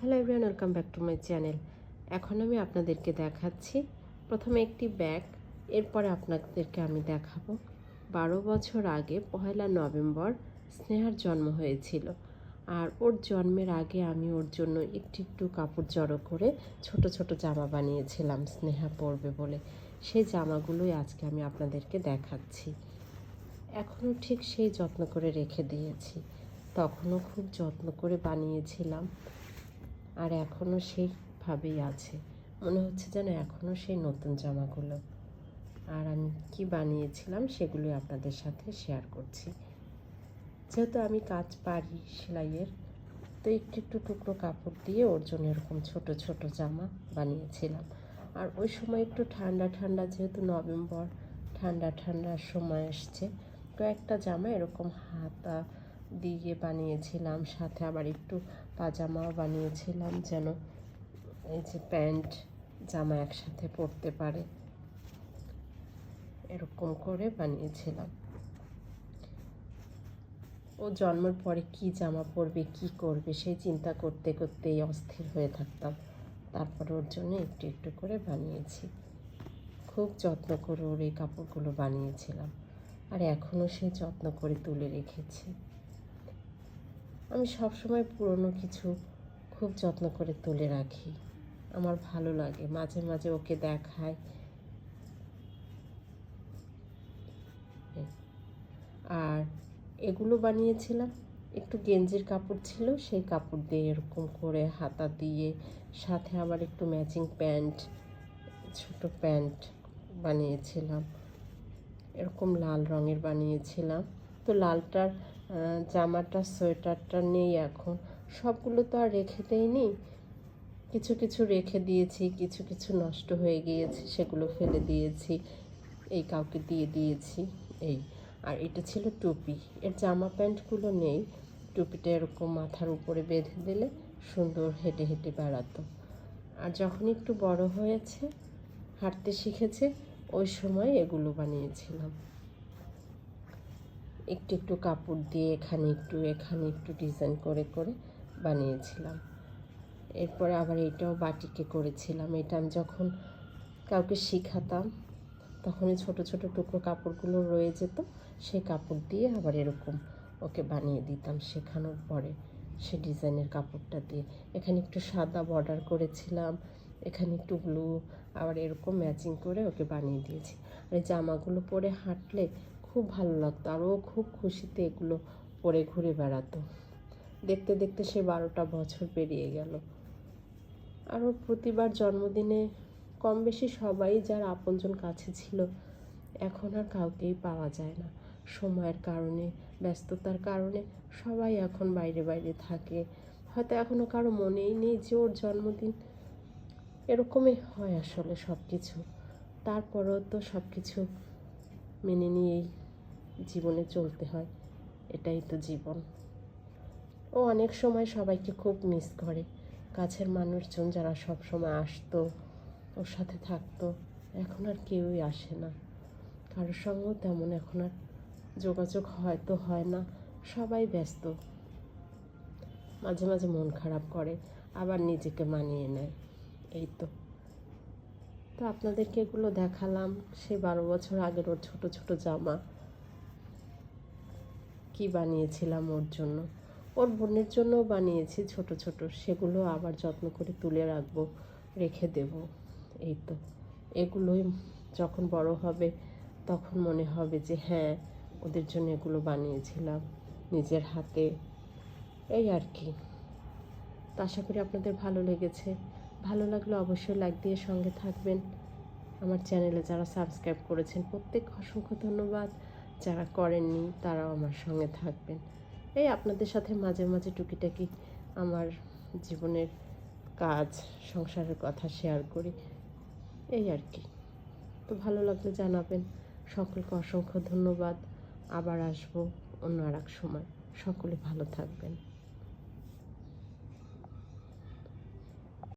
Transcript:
Hello everyone welcome back to my channel এখন আমি আপনাদেরকে দেখাচ্ছি, প্রথমে একটি ব্যাগ এরপরে আপনাদেরকে আমি দেখাবো। বারো বছর আগে পয়লা নভেম্বর স্নেহার জন্ম হয়েছিল। আর ওর জন্মের আগে আমি ওর জন্য একটু একটু কাপড় জড়ো করে ছোট ছোট জামা বানিয়েছিলাম স্নেহা পরবে বলে। সেই জামাগুলোই আজকে আমি আপনাদেরকে দেখাচ্ছি। এখনও ঠিক সেই যত্ন করে রেখে দিয়েছি। তখনও খুব যত্ন করে বানিয়েছিলাম। আর এখনও সেইভাবেই আছে। মনে হচ্ছে যেন এখনও সেই নতুন জামাগুলো। আর আমি কি বানিয়েছিলাম সেগুলোই আপনাদের সাথে শেয়ার করছি। যেহেতু আমি কাজ পারি সেলাইয়ের, তো একটু একটু টুকরো কাপড় দিয়ে ওর জন্য এরকম ছোট ছোট জামা বানিয়েছিলাম। আর ওই সময় একটু ঠান্ডা ঠান্ডা, যেহেতু নভেম্বর, ঠান্ডা ঠান্ডার সময় এসছে কয়েকটা জামা এরকম হাতা দিয়ে বানিয়েছিলাম, সাথে আবার একটু পাজামাও বানিয়েছিলাম যেন এই যে প্যান্ট, জামা একসাথে পরতে পারে। এরকম করে বানিয়েছিলাম। ও জন্মের পরে কি জামা পরবে, কি করবে, সেই চিন্তা করতে করতেই অস্থির হয়ে থাকতাম। তারপর ওর জন্য একটু একটু করে বানিয়েছি। খুব যত্ন করে ওর এই কাপড়গুলো বানিয়েছিলাম। আর এখনও সে যত্ন করে তুলে রেখেছি। আমি সবসময় পুরনো কিছু খুব যত্ন করে তুলে রাখি। আমার ভালো লাগে, মাঝে মাঝে ওকে দেখায় আর এগুলো বানিয়েছিলাম, একটু গেঞ্জির কাপড় ছিল, সেই কাপড় দিয়ে এরকম করে হাতা দিয়ে, সাথে আবার একটু ম্যাচিং প্যান্ট, ছোট প্যান্ট বানিয়েছিলাম। এরকম লাল রঙের বানিয়েছিলাম। তো লালটার জামাটা, সোয়েটারটা নেই এখন। সবগুলো তো আর রেখে দেয়নি কিছু কিছু রেখে দিয়েছি, কিছু কিছু নষ্ট হয়ে গিয়েছে, সেগুলো ফেলে দিয়েছি, এই কাউকে দিয়ে দিয়েছি, এই। আর এটা ছিল টুপি। এর জামা প্যান্টগুলো নেই। টুপিটা এরকম মাথার উপরে বেঁধে দিলে সুন্দর হেঁটে হেঁটে বেড়াতো। আর যখন একটু বড় হয়েছে, হাঁটতে শিখেছে, ওই সময় এগুলো বানিয়েছিলাম। একটু একটু কাপড় দিয়ে এখানে একটু এখানে একটু ডিজাইন করে করে বানিয়েছিলাম। এরপরে আবার এটাও বাটিকে করেছিলাম। এটা আমি যখন কাউকে শিখাতাম, তখন ছোটো ছোটো টুকরো কাপড়গুলো রয়ে যেত, সেই কাপড় দিয়ে আবার এরকম ওকে বানিয়ে দিতাম শেখানোর পরে সে ডিজাইনের কাপড়টা দিয়ে। এখানে একটু সাদা বর্ডার করেছিলাম, এখানে একটু ব্লু আবার এরকম ম্যাচিং করে ওকে বানিয়ে দিয়েছি। আর জামাগুলো পরে হাঁটলে খুব ভালো লাগতো আর ও খুব খুশিতে এগুলো পরে ঘুরে বেড়াতো। দেখতে দেখতে সে বারোটা বছর পেরিয়ে গেল। আর প্রতিবার জন্মদিনে কম বেশি সবাই যার আপনজন কাছে ছিল, এখন আর কাউকেই পাওয়া যায় না। সময়ের কারণে, ব্যস্ততার কারণে সবাই এখন বাইরে বাইরে থাকে। হয়তো এখনও কারও মনেই নেই যে ওর জন্মদিন এরকমই হয় আসলে সব কিছু তারপরেও তো সব কিছু মেনে নিয়েই জীবনে চলতে হয়। এটাই তো জীবন। ও অনেক সময় সবাইকে খুব মিস করে। কাছের মানুষজন যারা সব সময় আসতো, ওর সাথে থাকতো, এখন আর কেউই আসে না। কারোর সঙ্গেও তেমন এখন আর যোগাযোগ হয়তো হয় না। সবাই ব্যস্ত। মাঝে মাঝে মন খারাপ করে, আবার নিজেকে মানিয়ে নেয়। এই তো। তো আপনাদেরকে এগুলো দেখালাম, সে বারো বছর আগের ওর ছোট ছোট জামা। কি বানিয়েছিলাম ওর জন্য? ওর বোনের জন্যও বানিয়েছি ছোট ছোট, সেগুলো আবার যত্ন করে তুলে রাখব, রেখে দেব। এই তো, এগুলোই যখন বড় হবে, তখন মনে হবে যে হ্যাঁ ওদের জন্য এগুলো বানিয়েছিলাম, নিজের হাতে। এই আর কি। তো আশা করি আপনাদের ভালো লেগেছে। ভালো লাগলে অবশ্যই লাইক দিয়ে সঙ্গে থাকবেন। আমার চ্যানেলে যারা সাবস্ক্রাইব করেছেন, প্রত্যেক অসংখ্য ধন্যবাদ। যারা করেননি, তারাও আমার সঙ্গে থাকবেন। এই আপনাদের সাথে মাঝে মাঝে টুকিটাকি আমার জীবনের কাজ, সংসারের কথা শেয়ার করি। এই আর কি। তো ভালো লাগলে জানাবেন। সকলকে অসংখ্য ধন্যবাদ। আবার আসব অন্য আর এক সময়। সকলে ভালো থাকবেন।